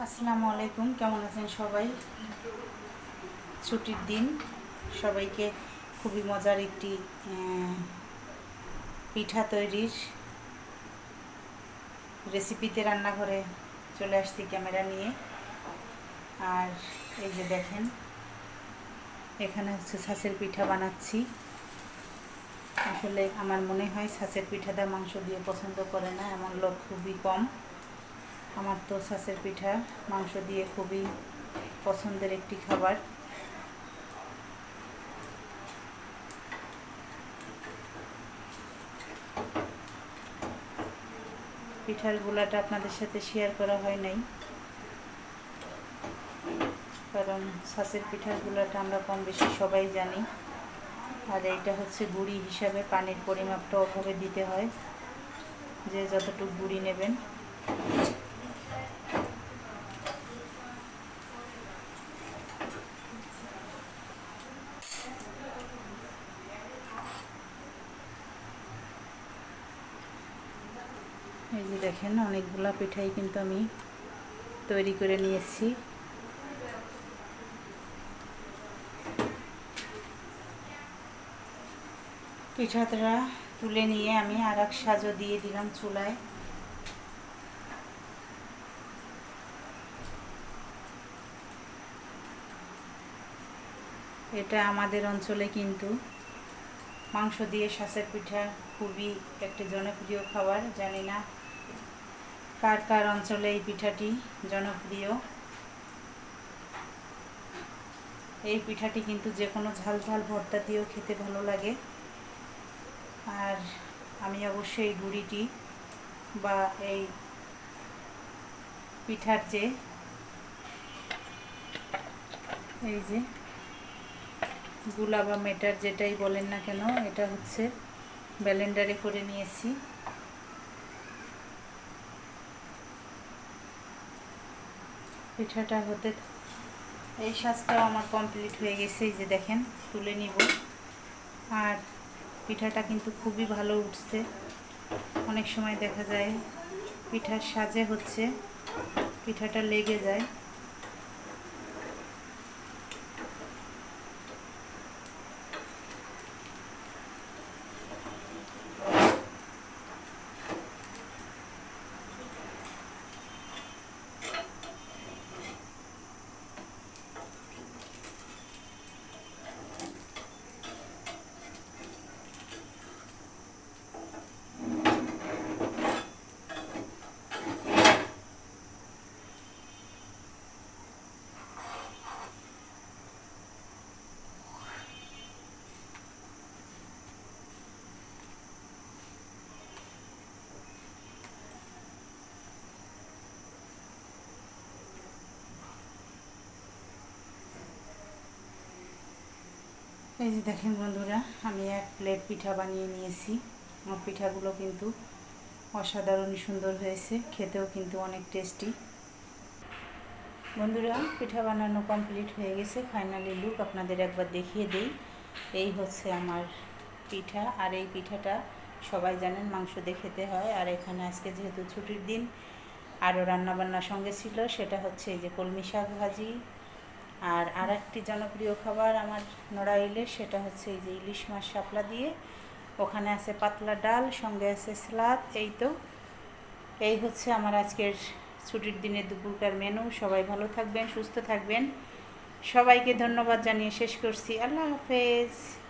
আসসালামু আলাইকুম, কেমন আছেন সবাই? ছুটির দিন, সবাইকে খুবই মজার একটি পিঠা তৈরির রেসিপিতে রান্নাঘরে চলে আসছি ক্যামেরা নিয়ে। আর এই যে দেখেন, এখানে হচ্ছে ছাঁচের পিঠা বানাচ্ছি। আসলে আমার মনে হয় ছাঁচের পিঠাটা মাংস দিয়ে পছন্দ করে না, এমন লোক খুবই কম। আমার তো ছাঁচের পিঠা, মাংস দিয়ে খুবই পছন্দের একটি খাবার। পিঠার গোলাটা আপনাদের সাথে শেয়ার করা হয় নাই। কারণ ছাঁচের পিঠার গোলাটা আমরা কম বেশি সবাই জানি। আর এইটা হচ্ছে গুড়ি হিসাবে পানির পরিমাপটা ওভাবে দিতে হয়। যে যতটুকু গুড়ি নেবেন। এই যে দেখেন অনেকগুলা পিঠাই কিন্তু আমি তৈরি করে নিয়েছি। পিঠাটা তুলে নিয়ে আমি আর এক সাজও দিয়ে দিলাম চুলায়। এটা আমাদের অঞ্চলে কিন্তু মাংস দিয়ে শাঁসের পিঠা খুবই একটি জনপ্রিয় খাবার, জানি না কার কার অঞ্চলে এই পিঠাটি জনপ্রিয়। এই পিঠাটি কিন্তু যে কোনো ঝাল ঝাল ভর্তা দিয়েও খেতে ভালো লাগে। আর আমি অবশ্যই এই গুড়িটি বা এই পিঠার যে, এই যে গুলা বা মেটার যেটাই বলেন না কেন, এটা হচ্ছে ব্যালেন্ডারে করে নিয়েছি। পিঠাটা হতে এই সাজটাও আমার কমপ্লিট হয়ে গেছে, এই যে দেখেন, তুলে নিব। আর পিঠাটা কিন্তু খুবই ভালো উঠছে। অনেক সময় দেখা যায় পিঠার সাজে হচ্ছে, পিঠাটা লেগে যায়। এই যে দেখেন বন্ধুরা, আমি এক প্লেট পিঠা বানিয়ে নিয়েছি। আমার পিঠাগুলো কিন্তু অসাধারণ সুন্দর হয়েছে, খেতেও কিন্তু অনেক টেস্টি বন্ধুরা, পিঠা বানানো কমপ্লিট হয়ে গেছে। ফাইনালি লুক আপনাদের একবার দেখিয়ে দেই। এই হচ্ছে আমার পিঠা, আর এই পিঠাটা সবাই জানেন, মাংস দিয়ে খেতে হয়। আর এখানে আজকে যেহেতু ছুটির দিন, আরও রান্নাবান্নার সঙ্গে ছিল, সেটা হচ্ছে এই যে কলমি শাক ভাজি আর আর একটি জনপ্রিয় খাবার আমার নড়াইলের সেটা হচ্ছে এই যে ইলিশ মাছ শাপলা দিয়ে। ওখানে আছে পাতলা ডাল, সঙ্গে আছে স্লাদ, এই তো। এই হচ্ছে আমার আজকের ছুটির দিনে দুপুরকার মেনু। সবাই ভালো থাকবেন, সুস্থ থাকবেন। সবাইকে ধন্যবাদ জানিয়ে শেষ করছি। আল্লাহ হাফেজ।